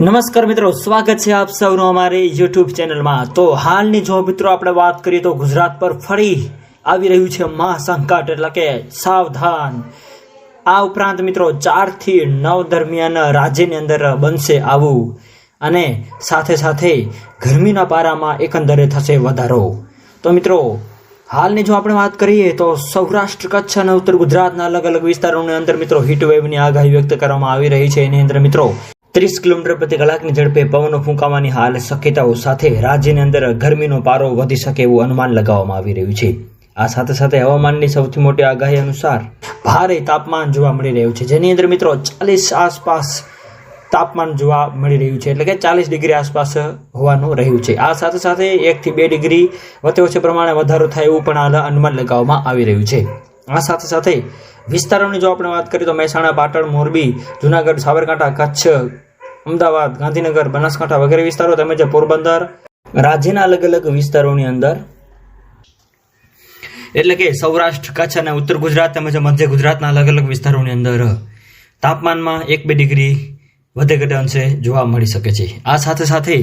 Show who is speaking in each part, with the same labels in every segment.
Speaker 1: નમસ્કાર મિત્રો, સ્વાગત છે આપ સૌનું અમારી યુટ્યુબ ચેનલમાં. તો હાલની જો મિત્રો આપણે વાત કરીએ તો ગુજરાત પર ફરી આવી રહ્યું છે મહાસંકટ એટલે કે સાવધાન. આ ઉપરાંત મિત્રો, ચારથી નવ દરમિયાન રાજ્યની અંદર બનશે આવું. અને સાથે સાથે ગરમીના પારામાં એકંદરે થશે વધારો. તો મિત્રો, હાલની જો આપણે વાત કરીએ તો સૌરાષ્ટ્ર કચ્છ અને ઉત્તર ગુજરાતના અલગ અલગ વિસ્તારોની અંદર મિત્રો હીટવેવની આગાહી વ્યક્ત કરવામાં આવી રહી છે. એની અંદર મિત્રો ત્રીસ કિલોમીટર પ્રતિ કલાકની ઝડપે પવનો ફૂંકાવાની હાલ શક્યતાઓ સાથે રાજ્યની અંદર ગરમીનો પારો વધી શકે એવું અનુમાન લગાવવામાં આવી રહ્યું છે. આ સાથે સાથે હવામાનની સૌથી મોટી આગાહી અનુસાર ભારે તાપમાન જોવા મળી રહ્યું છે. જેની અંદર મિત્રો ચાલીસ આસપાસ તાપમાન જોવા મળી રહ્યું છે. એટલે કે ચાલીસ ડિગ્રી આસપાસ હોવાનું રહ્યું છે. આ સાથે સાથે એકથી બે ડિગ્રી વચ્ચે ઓછે પ્રમાણે વધારો થાય એવું પણ અનુમાન લગાવવામાં આવી રહ્યું છે. આ સાથે સાથે વિસ્તારોની જો આપણે વાત કરીએ તો મહેસાણા, પાટણ, મોરબી, જુનાગઢ, સાબરકાંઠા, કચ્છ અમદાવાદ, ગાંધીનગર, બનાસકાંઠા વગેરે વિસ્તારો તેમજ પોરબંદર રાજ્યના અલગ અલગ વિસ્તારોની અંદર. એટલે કે સૌરાષ્ટ્ર, કચ્છ અને ઉત્તર ગુજરાત તેમજ મધ્ય ગુજરાતના અલગ અલગ વિસ્તારોની અંદર તાપમાનમાં એક બે ડિગ્રી વધે ઘટે અંશે જોવા મળી શકે છે. આ સાથે સાથે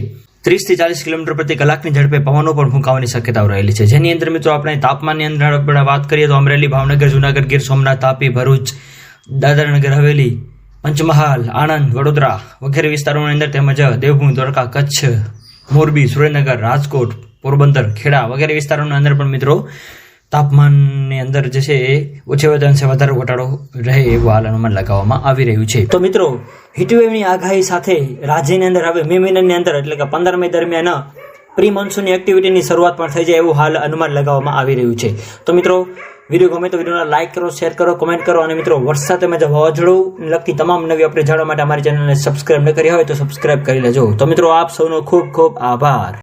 Speaker 1: ત્રીસથી ચાલીસ કિલોમીટર પ્રતિ કલાકની ઝડપે પવનો પણ ફૂંકાવાની શક્યતાઓ રહેલી છે. જેની અંદર મિત્રો આપણે તાપમાનની અંદર વાત કરીએ તો અમરેલી, ભાવનગર, જુનાગઢ, ગીર સોમનાથ, તાપી, ભરૂચ, દાદરાનગર, હવેલી પંચમહાલ, આણંદ, વડોદરા વગેરે વિસ્તારોની અંદર તેમજ દેવભૂમિ, દ્વારકા, કચ્છ, મોરબી, સુરેન્દ્રનગર, રાજકોટ, પોરબંદર, ખેડા વગેરે વિસ્તારોની અંદર પણ મિત્રો તાપમાનની અંદર જે છે એ ઓછે અંશે વધારે ઘટાડો રહે એવું હાલ અનુમાન લગાવવામાં આવી રહ્યું છે. તો મિત્રો, હીટવેવની આગાહી સાથે રાજ્યની અંદર હવે મે મહિનાની અંદર એટલે કે પંદર મે દરમિયાન પ્રી મોન્સૂનની એક્ટિવિટીની શરૂઆત પણ થઈ જાય એવું હાલ અનુમાન લગાવવામાં આવી રહ્યું છે. તો મિત્રો વીડિયો ગમે તો વિડીયોને લાઇક કરો શેર કરો કોમેન્ટ કરો. અને મિત્રો, વરસાદ તેમજ વાવાઝોડું લગતી તમામ નવી અપડેટ જાણવા માટે અમારી ચેનલને સબસ્ક્રાઇબ ન કરી હોય તો સબસ્ક્રાઇબ કરી લેજો. તો મિત્રો, આપ સૌનો ખૂબ ખૂબ આભાર.